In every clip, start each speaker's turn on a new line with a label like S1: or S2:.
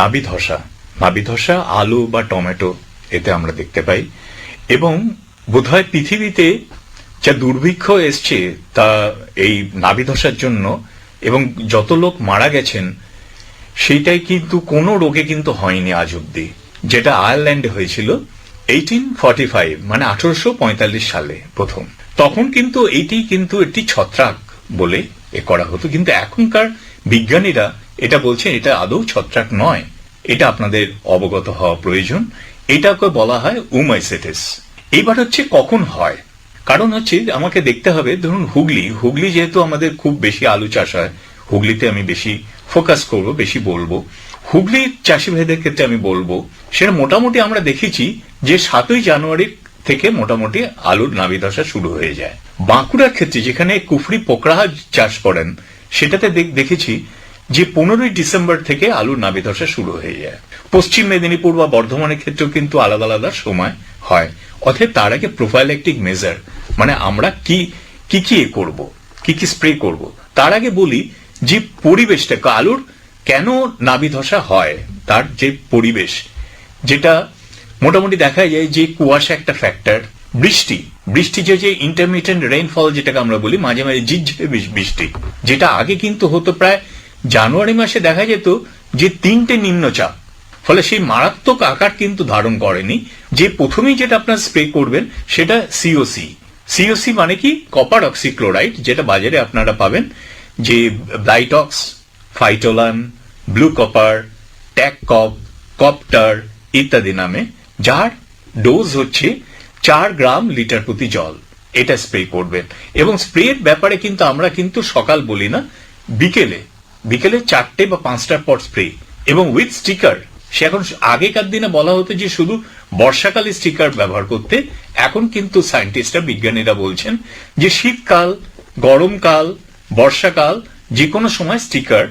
S1: নাবি ধসা নাবি ধসা আলু বা টমেটো এতে আমরা দেখতে পাই। এবং বোধহয় পৃথিবীতে যা দুর্ভিক্ষ এসছে তা এই নাবি ধসার জন্য এবং যত লোক মারা গেছেন, সেইটাই কিন্তু কোনো রোগে কিন্তু হয়নি আজ অব্দি যেটা আয়ারল্যান্ডে হয়েছিল এইটিন ফর্টি ফাইভ মানে আঠারোশো পঁয়তাল্লিশ সালে প্রথম। তখন কিন্তু এইটি কিন্তু একটি ছত্রাক বলে এ করা হতো। কিন্তু এখনকার বিজ্ঞানীরা এটা বলছেন, এটা আদৌ ছত্রাক নয়। এটা আপনাদের অবগত হওয়া প্রয়োজন। এটাকে বলা হয় উমাইসেটিস। এইবার হচ্ছে কখন হয়? কারণ হচ্ছে আমাকে দেখতে হবে, ধরুন হুগলি। হুগলি যেহেতু আমাদের খুব বেশি আলু চাষ হয়, হুগলিতে আমি বেশি ফোকাস করব, বেশি বলব। হুগলির চাষি ভাইদের ক্ষেত্রে আমি বলব, সেটা মোটামুটি আমরা দেখেছি যে সাতই জানুয়ারি থেকে মোটামুটি আলুর নাবি ধসা শুরু হয়ে যায়। বাঁকুড়ার ক্ষেত্রে যেখানে কুফরি পোকরাহা চাষ করেন, সেটাতে দেখ- দেখেছি যে পনেরোই ডিসেম্বর থেকে আলুর নাবি ধসা শুরু হয়ে যায়। পশ্চিম মেদিনীপুর বা বর্ধমানের ক্ষেত্রেও কিন্তু আলাদা আলাদা সময় হয়। অতএব তার আগে প্রোফাইলেকটিক মেজার মানে আমরা কি কি কি করব, কি কি স্প্রে করব। তার আগে বলি যে পরিবেশটা আলুর কেন নাবি ধসা হয়, তার যে পরিবেশ, যেটা মোটামুটি দেখা যায় যে কুয়াশা একটা ফ্যাক্টর বৃষ্টি বৃষ্টি যে যে ইন্টারমিডিয়েন্ট রেইনফল যেটাকে আমরা বলি, মাঝে মাঝে ঝিরঝিরে বৃষ্টি, যেটা আগে কিন্তু হতো প্রায় জানুয়ারি মাসে দেখা যেত যে তিনটে নিম্নচাপ। ফলে সেই মারাত্মক আকার কিন্তু ধারণ করেনি। যে প্রথমেই যেটা আপনার স্প্রে করবেন, সেটা সিওসি সিওসি মানে কি? কপার অক্সিক্লোরাইড, যেটা বাজারে আপনারা পাবেন। যে ব্লাইটক্স, ফাইটোলান, ব্লু কপার, ট্যাক কপ, কপটার ইত্যাদি নামে, যার ডোজ হচ্ছে চার গ্রাম লিটার প্রতি জল। এটা স্প্রে করবেন। এবং স্প্রের ব্যাপারে কিন্তু আমরা কিন্তু সকাল বলি না, বিকেলে বিকেলে চারটে বা পাঁচটার পর স্প্রে এবং উইথ স্টিকার সে এখন আগেকার দিনে বলা হতো যে শুধু বর্ষাকালে স্টিকার ব্যবহার করতে, এখন কিন্তু সায়েন্টিস্টরা বিজ্ঞানীরা বলছেন যে শীতকাল, গরমকাল, বর্ষাকাল যে কোনো সময় স্টিকার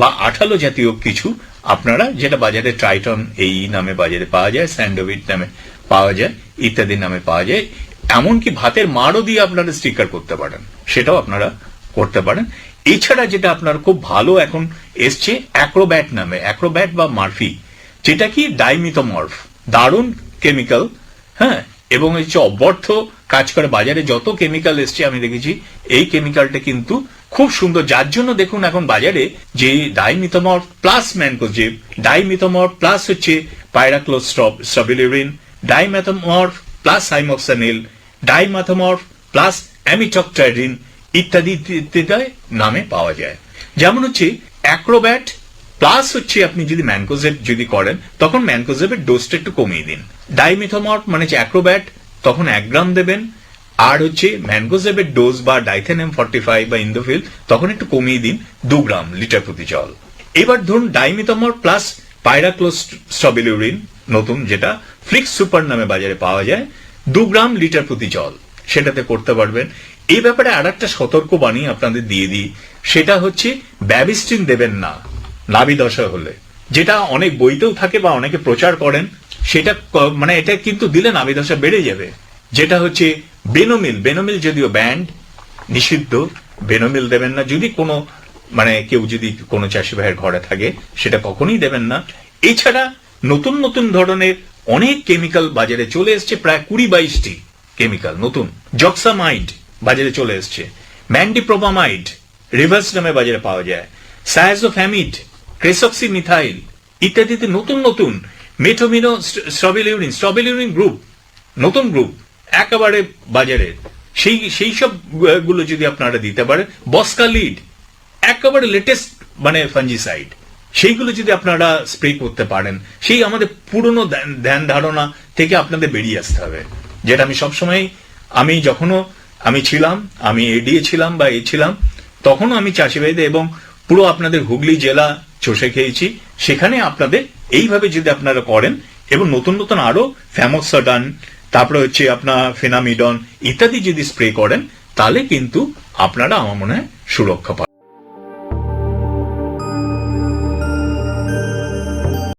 S1: বা আঠালো জাতীয় কিছু আপনারা যেটা বাজারে ট্রাইটন এই নামে বাজারে পাওয়া যায় স্যান্ডোভিট নামে পাওয়া যায়, ইত্যাদি নামে পাওয়া যায়, এমনকি ভাতের মারও দিয়ে আপনারা স্টিকার করতে পারেন, সেটাও আপনারা করতে পারেন। এছাড়া যেটা আপনার খুব ভালো এখন এসছে অ্যাক্রোব্যাট নামে। অ্যাক্রোব্যাট বা মার্ফি যেটা কি? ডাইমিথোমর্ফ দারুণ কেমিক্যাল হ্যাঁ? এবং হচ্ছে অব্যর্থ কাজ করে বাজারে যত কেমিক্যাল এসছে, আমি দেখেছি, এই কেমিক্যালটা কিন্তু খুব সুন্দর। যার জন্য দেখুন এখন বাজারে যে ডাইমিথোমর প্লাস ম্যানকোজিব ডাইমিথোমর প্লাস হচ্ছে পাইরাক্লোজ স্ট্রবিলিউরিন ডাইমেথোমর প্লাস সাইমক্সানিল ডাইমাথোমর প্লাস অ্যামিটকটাইরিন ইত্যাদি ইত্যাদি নামে পাওয়া যায়। যেমন হচ্ছে অ্যাক্রোব্যাট, প্লাস হচ্ছে আপনি যদি ম্যানকোজেব যদি করেন, তখন ম্যানকোজেবের ডোজটা একটু কমিয়ে দিন। ডাইমিথোমর মানে অ্যাক্রোব্যাট, তখন এক গ্রাম দেবেন। আর হচ্ছে ম্যানগোজেবের ডোজ বা ডাইথেনেম ফর্টি ফাইভ বা ইন্দোফিল, তখন একটু কমিয়ে দিন দু গ্রাম লিটার প্রতি জল। এবার ধরুন ডাইমিথমর প্লাস পাইরাক্লোস স্ট্রবিলিউরিন নতুন, যেটা ফ্লিক্স সুপার নামে বাজারে পাওয়া যায়, দু গ্রাম লিটার প্রতি জল। সেটাতে করতে পারবেন। এই ব্যাপারে আর একটা সতর্ক বাণী আপনাদের দিয়ে দিই। সেটা হচ্ছে, ব্যাবিস্টিন দেবেন না নাবি দশা হলে। যেটা অনেক বইতেও থাকে বা অনেকে প্রচার করেন, সেটা মানে এটা কিন্তু দিলে নাবি দশা বেড়ে যাবে। যেটা হচ্ছে, বেনোমিল বেনোমিল যদিও ব্যান্ড, নিষিদ্ধ, বেনোমিল দেবেন না। যদি কোনো মানে কেউ যদি কোনো চাষি ভাইয়ের ঘরে থাকে, সেটা কখনোই দেবেন না। এছাড়া নতুন নতুন ধরনের অনেক কেমিক্যাল বাজারে চলে এসছে, প্রায় কুড়ি বাইশটি কেমিক্যাল, নতুন, জক্সামাইড। বাজারে চলে এসছে। ম্যান্ডিপ্রোপামাইড রিভার্স নামে বাজারে পাওয়া যায়। সায়াজোফ্যামিড ক্রেসক্সি মিথাইল ইত্যাদিতে নতুন নতুন মেটোমিনো স্ট্রবিলিউরিন স্ট্রবিলিউরিন গ্রুপ নতুন গ্রুপ একেবারে বাজারে। সেই সেই সবগুলো যদি আপনারা দিতে পারেন বস্কা লিড একেবারে লেটেস্ট মানে ফাঞ্জিসাইড সেইগুলো যদি আপনারা স্প্রে করতে পারেন, সেই আমাদের পুরনো ধ্যান ধারণা থেকে আপনাদের বেরিয়ে আসতে হবে। যেটা আমি সবসময় আমি যখনও আমি ছিলাম, আমি এডিএ ছিলাম বা এ ছিলাম, তখনও আমি চাষি ভাইদের এবং পুরো আপনাদের হুগলি জেলা চষে খেয়েছি। সেখানে আপনাদের এইভাবে যদি আপনারা করেন এবং নতুন নতুন আরও ফ্যামোসাডান তারপরে হচ্ছে আপনার ফেনামিডন ইত্যাদি যদি স্প্রে করেন, তাহলে কিন্তু আপনারা আমার মনে হয় সুরক্ষা